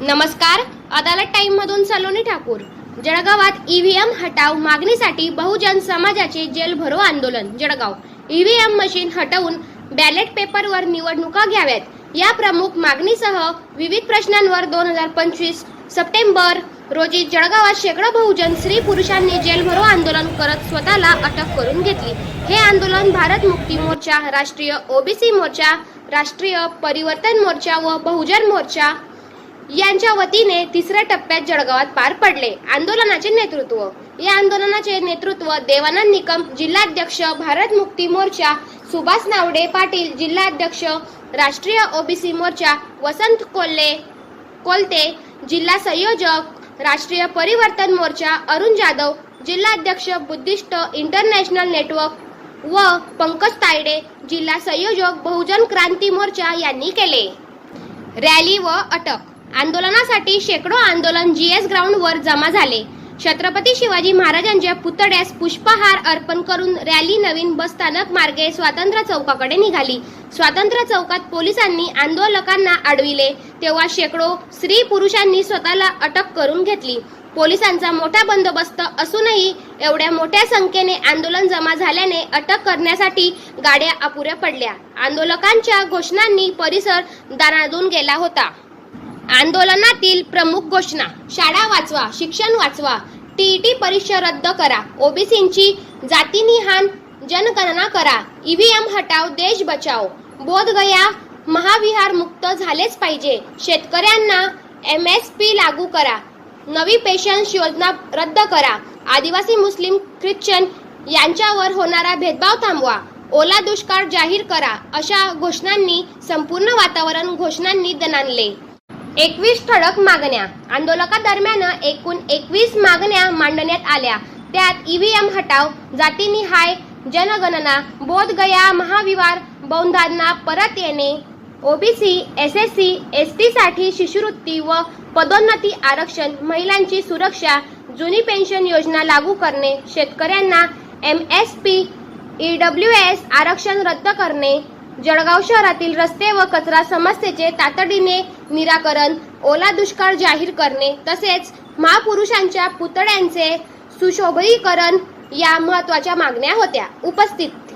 नमस्कार. अदालत टाइम मधून सलोनी ठाकूर. जळगावात ईव्हीएम हटाव मागणीसाठी बहुजन समाजाचे जेल भरो आंदोलन जळगाव. ईव्हीएम मशीन हटवून बॅलेट पेपरवर निवडणुका घ्याव्यात. या प्रमुख मागणीसह विविध प्रश्नांवर दोन हजार पंचवीस सप्टेंबर रोजी जळगावात शेकडो बहुजन स्त्री पुरुषांनी जेलभरो आंदोलन करत स्वतःला अटक करून घेतली. हे आंदोलन भारत मुक्ती मोर्चा राष्ट्रीय ओबीसी मोर्चा राष्ट्रीय परिवर्तन मोर्चा व बहुजन मोर्चा यांच्या वतीने तिसऱ्या टप्प्यात जळगावात पार पडले. आंदोलनाचे नेतृत्व. या आंदोलनाचे नेतृत्व देवानंद निकम जिल्हाध्यक्ष भारत मुक्ती मोर्चा सुभाष नावडे पाटील जिल्हाध्यक्ष राष्ट्रीय ओबीसी मोर्चा वसंत कोल्हे कोलते जिल्हा संयोजक राष्ट्रीय परिवर्तन मोर्चा अरुण जाधव जिल्हाध्यक्ष बुद्धिस्ट इंटरनॅशनल नेटवर्क व पंकज तायडे जिल्हा संयोजक बहुजन क्रांती मोर्चा यांनी केले. रॅली व अटक. आंदोलनासाठी शेकडो आंदोलन जीएस एस ग्राउंडवर जमा झाले. छत्रपती शिवाजी महाराजांच्या पुतळ्यास पुष्पहार अर्पण करून रॅली नवीन बसस्थानक मार्गे स्वातंत्र्य चौकाकडे निघाली. स्वातंत्र्य चौकात पोलिसांनी आंदोलकांना अडविले. तेव्हा शेकडो स्त्री पुरुषांनी स्वतःला अटक करून घेतली. पोलिसांचा मोठा बंदोबस्त असूनही एवढ्या मोठ्या संख्येने आंदोलन जमा झाल्याने अटक करण्यासाठी गाड्या अपुऱ्या पडल्या. आंदोलकांच्या घोषणांनी परिसर दानादून गेला होता. आंदोलनातील प्रमुख घोषणा. शाळा वाचवा शिक्षण वाचवा टीईटी परीक्षा रद्द करा ओबीसींची जातीनिहान जनगणना करा ईव्हीएम हटाव देश बचाव. बोधगया महाविहार मुक्त झालेच पाहिजे. शेतकऱ्यांना एम एस पी लागू करा. नवी पेशन्स योजना रद्द करा. आदिवासी मुस्लिम ख्रिश्चन यांच्यावर होणारा भेदभाव थांबवा. ओला दुष्काळ जाहीर करा अशा घोषणांनी संपूर्ण वातावरण घोषणांनी दणाणले. एकवीस ठळक मागण्या. आंदोलकादरम्यान एकूण एकवीस मागण्या मांडण्यात आल्या. त्यात ईव्हीएम हटाव जातीनिहाय जनगणना बोधगया महाविवार बौद्धांना परत येणे OBC S S C S टीसाठी शिष्यवृत्ती व पदोन्नती आरक्षण महिलांची सुरक्षा जुनी पेन्शन योजना लागू करणे शेतकऱ्यांना M S P EW S आरक्षण रद्द करणे जळगाव शहरातील रस्ते व कचरा समस्येचे तातडीने निराकरण ओला दुष्काळ जाहीर करणे तसेच महापुरुषांच्या पुतळ्यांचे सुशोभीकरण या महत्त्वाच्या मागण्या होत्या. उपस्थित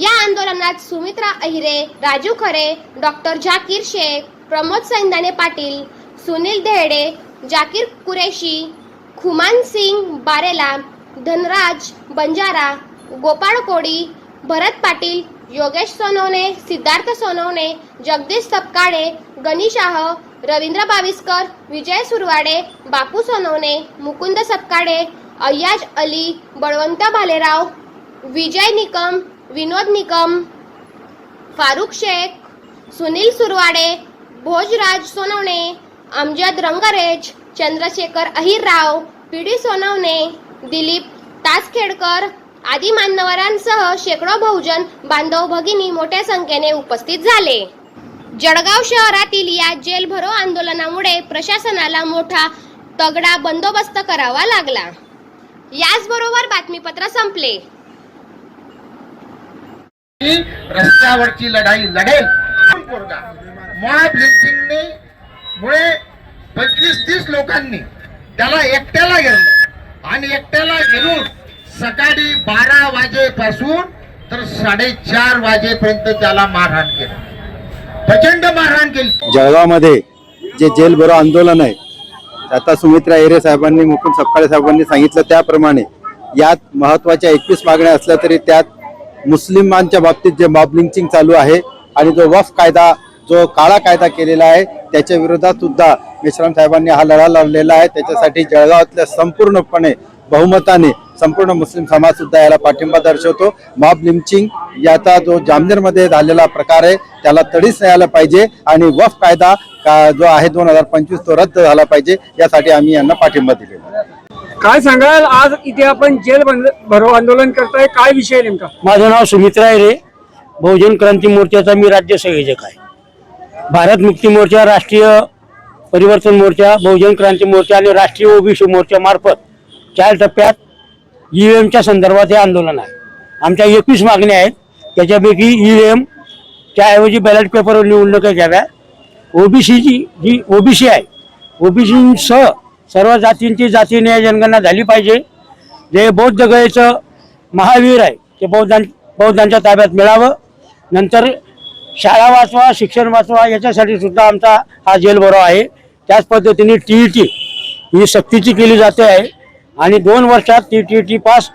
या आंदोलनात सुमित्रा अहिरे राजू खरे डॉक्टर झाकीर शेख प्रमोद सैंदाने पाटील सुनील धेडे जाकीर कुरेशी खुमान सिंग बारेला धनराज बंजारा गोपाळ कोडी भरत पाटील योगेश सोनवणे सिद्धार्थ सोनवणे जगदीश सपकाळे गणेशाह रवींद्र बाविस्कर विजय सुरवाडे बापू सोनवणे मुकुंद सपकाळे अय्याज अली बळवंत भालेराव विजय निकम विनोद निकम फारुख शेख सुनील सुरवाडे भोजराज सोनवणे अमजद रंगरेज चंद्रशेखर अहिरराव पी डी सोनवणे दिलीप तासखेडकर आदी मान्यवरांसह शेकडो बहुजन बांधव भगिनी मोठ्या संख्येने उपस्थित झाले. जळगाव शहरातील या जेलभरो आंदोलनामुळे प्रशासनाला मोठा तगडा बंदोबस्त करावा लागला. याचबरोबर बातमीपत्र संपले. रस्त्यावरची लढाई लढेल. मॉब लिंचिंगने मुळे पंचवीस तीस लोकांनी त्याला एकट्याला घेरलं आणि एकट्याला घेरून सकाळी बारा वाजेपासून तर साडेचार वाजेपर्यंत त्याला मारहाण केलं. प्रचंड मारहाण केली. जळगावमध्ये जे जेलभरो आंदोलन आहे आता सुमित्रा एरे साहेबांनी मुकुंद सपकाळे साहेबांनी सांगितलं त्याप्रमाणे यात महत्त्वाच्या एकवीस मागण्या असल्या तरी त्यात मुस्लिमांच्या बाबतीत जे मॉब लिंचिंग चालू आहे आणि जो वफ कायदा जो काळा कायदा केलेला आहे त्याच्या विरोधात सुद्धा मेश्राम साहेबांनी हा लढा लढलेला आहे. त्याच्यासाठी जळगावातल्या संपूर्णपणे बहुमताने संपूर्ण मुस्लिम समाज सुद्धा याला पाठिंबा दर्शवतो. मॉब लिंचिंग याचा जो जामनेरमध्ये झालेला प्रकार आहे त्याला तडीच यायला पाहिजे आणि वफ कायदा का- जो आहे दोन हजार पंचवीस तो रद्द झाला पाहिजे यासाठी आम्ही यांना पाठिंबा दिलेला काय सांगाल? आज इथे आपण जेल भरो आंदोलन करताय. काय विषय नेमका? माझं नाव सुमित्रा रे. बहुजन क्रांती मोर्चाचा मी राज्य संयोजक आहे. भारत मुक्ती मोर्चा राष्ट्रीय परिवर्तन मोर्चा बहुजन क्रांती मोर्चा आणि राष्ट्रीय ओबीसी मोर्चा मार्फत चार टप्प्यात ईव्हीएमच्या संदर्भात हे आंदोलन आहे. आमच्या एकवीस मागण्या आहेत. त्याच्यापैकी ई एम त्याऐवजी बॅलेट पेपरवर निवडणुका घ्याव्या. ओबीसीची जी ओबीसी आहे. ओबीसीसह सर्व जातींची जाती न्याय जनगणना झाली पाहिजे. जे बौद्ध गयेचं महावीर आहे ते बौद्धां बौद्धांच्या ताब्यात मिळावं. नंतर शाळा वाचवा शिक्षण वाचवा याच्यासाठी सुद्धा आमचा हा जेल बरो आहे. त्याच पद्धतीने टी ई टी ही सक्तीची केली जाते आहे. आणि दोन वर्षात टी टी टी पास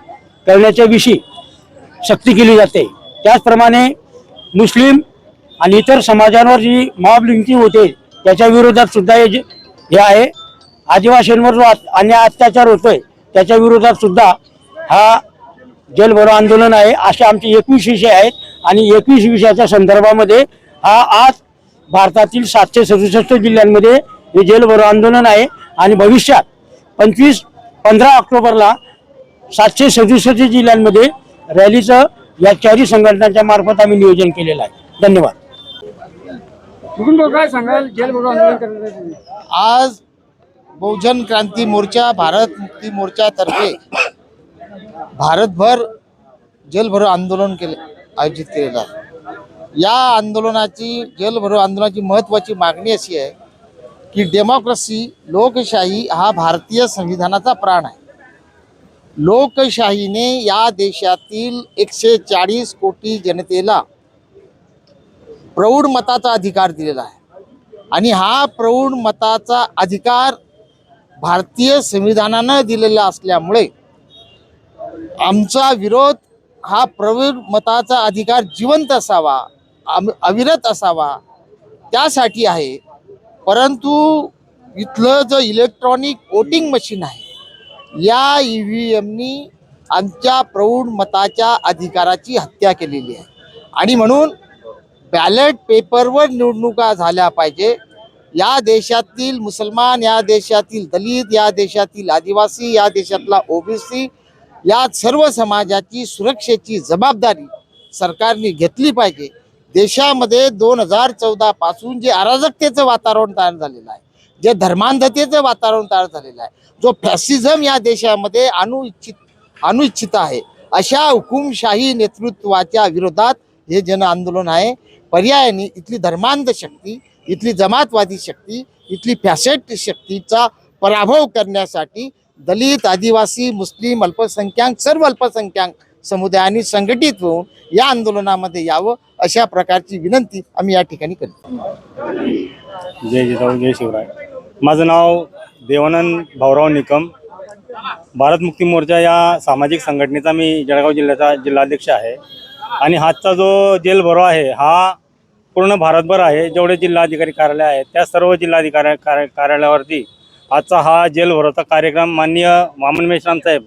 करण्याच्या विषयी सक्ती केली जाते. त्याचप्रमाणे मुस्लिम आणि इतर समाजांवर जी मॉब लिंकिंग होते त्याच्या विरोधात सुद्धा हे जे हे आहे. आदिवासींवर जो अत- अन्याय अत्याचार होतोय त्याच्या विरोधात सुद्धा हा जेल भरो आंदोलन आहे असे आमचे एकवीस विषय आहेत. आणि एकवीस विषयाच्या संदर्भामध्ये हा आज भारतातील सातशे सदुसष्ट जिल्ह्यांमध्ये हे जेल भरो आंदोलन आहे. आणि भविष्यात पंचवीस पंधरा ऑक्टोबरला सातशे सदुसष्ट जिल्ह्यांमध्ये रॅलीचं या चारही संघटनांच्या मार्फत आम्ही नियोजन केलेलं आहे. धन्यवाद. काय सांगाल? जेल? आज बहुजन क्रांती मोर्चा भारत मुक्ती मोर्चातर्फे भारतभर जेलभरो आंदोलन केले आयोजित केलेलं आहे. या आंदोलनाची जेलभरो आंदोलनाची महत्त्वाची मागणी अशी आहे की डेमोक्रेसी लोकशाही हा भारतीय संविधानाचा प्राण आहे. लोकशाहीने या देशातील एकशे चाळीस कोटी जनतेला प्रौढ मताचा अधिकार दिलेला आहे. आणि हा प्रौढ मताचा अधिकार भारतीय संविधानानं दिलेला असल्यामुळे आमचा विरोध हा प्रौढ मताचा अधिकार जिवंत असावा अविरत असावा त्यासाठी आहे परंतु इथलं जे इलेक्ट्रॉनिक वोटिंग मशीन आहे या ई व्ही एमनी आमच्या प्रौढ मताच्या अधिकाराची हत्या केलेली आहे. आणि म्हणून बॅलेट पेपरवर निवडणुका झाल्या पाहिजे. या देशातील मुसलमान या देशातील दलित या देशातील आदिवासी या देशातला ओबीसी या सर्व समाजाची सुरक्षेची जबाबदारी सरकारने घेतली पाहिजे. देशामध्ये दोन हजार चौदा पासून जे अराजकतेचं वातावरण तयार झालेलं आहे जे धर्मांधतेचं वातावरण तयार झालेलं आहे जो फॅसिझम या देशामध्ये आणू इच्छित आहे अशा हुकुमशाही नेतृत्वाच्या विरोधात हे जन आंदोलन आहे. पर्यायाने इथली धर्मांध शक्ती इथली जमातवादी शक्ती इथली फॅसेट शक्तीचा पराभव करण्यासाठी दलित आदिवासी मुस्लिम अल्पसंख्याक सर्व अल्पसंख्याक समुदायाने संघटित होऊन या आंदोलनामध्ये यावं अशा प्रकारची विनंती आम्ही या ठिकाणी करतो. जय जिजाऊ जय शिवराय. माझं नाव देवानंद भाऊराव निकम. भारत मुक्ती मोर्चा या सामाजिक संघटनेचा मी जळगाव जिल्ह्याचा जिल्हाध्यक्ष आहे. आणि हातचा जो जेल भरो आहे हा पूर्ण भारतभर आहे. जेवढे जिल्हाधिकारी कार्यालय आहेत त्या सर्व जिल्हाधिकारी कार्य कार्यालयावरती आजचा हा जेल भरोचा कार्यक्रम माननीय वामन मेश्राम साहेब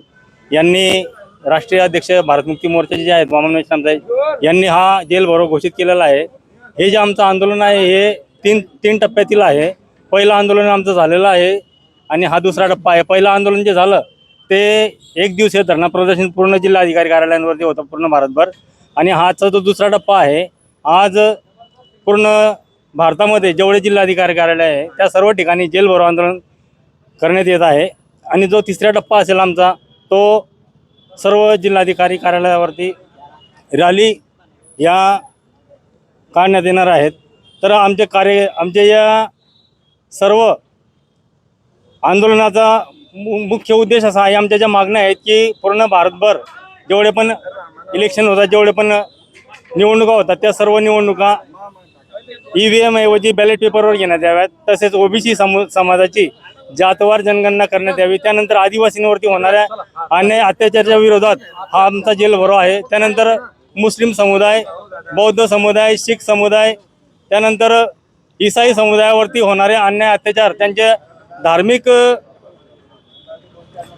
यांनी राष्ट्रीय अध्यक्ष भारत मुक्ती मोर्चाचे जे आहेत वामन मेश्राम यांनी हा जेल भरो घोषित केलेला आहे. हे जे आमचं आंदोलन आहे हे तीन तीन टप्प्यातील आहे. पहिलं आंदोलन आमचं झालेलं आहे आणि हा दुसरा टप्पा आहे. पहिलं आंदोलन जे झालं ते एक दिवसीय धरणा प्रदर्शन पूर्ण जिल्हाधिकारी कार्यालयांवरती होतं पूर्ण भारतभर. आणि हाचा जो दुसरा टप्पा आहे आज पूर्ण भारतामध्ये जेवढे जिल्हाधिकारी कार्यालय आहे त्या सर्व ठिकाणी जेल भरो आंदोलन करण्यात येत आहे. आणि जो तिसरा टप्पा असेल आमचा तो सर्व जिल्हाधिकारी कार्यालयावरती रॅली या काढण्यात येणार आहेत. तर आमचे कार्य आमच्या या सर्व आंदोलनाचा मु मुख्य उद्देश असा आहे आमच्या ज्या मागण्या आहेत की पूर्ण भारतभर जेवढे पण इलेक्शन होतात जेवढे पण निवडणुका होतात त्या सर्व निवडणुका ई व्ही एम ऐवजी बॅलेट पेपरवर घेण्यात याव्यात. तसेच ओबीसी समू समाजाची जातवार जनगणना करण्यात यावी. त्यानंतर आदिवासींवरती होणाऱ्या अन्याय अत्याचाराच्या विरोधात हा आमचा जेल भरो आहे. त्यानंतर मुस्लिम समुदाय बौद्ध समुदाय शीख समुदाय त्यानंतर ईसाई समुदायावरती होणारे अन्याय अत्याचार त्यांचे धार्मिक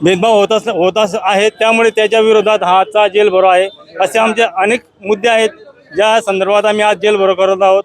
भेदभाव होत अस होत अस आहेत. त्यामुळे त्याच्या विरोधात हा आजचा जेल भरो आहे. असे आमचे अनेक मुद्दे आहेत. ज्या संदर्भात आम्ही आज जेल भरो करत आहोत.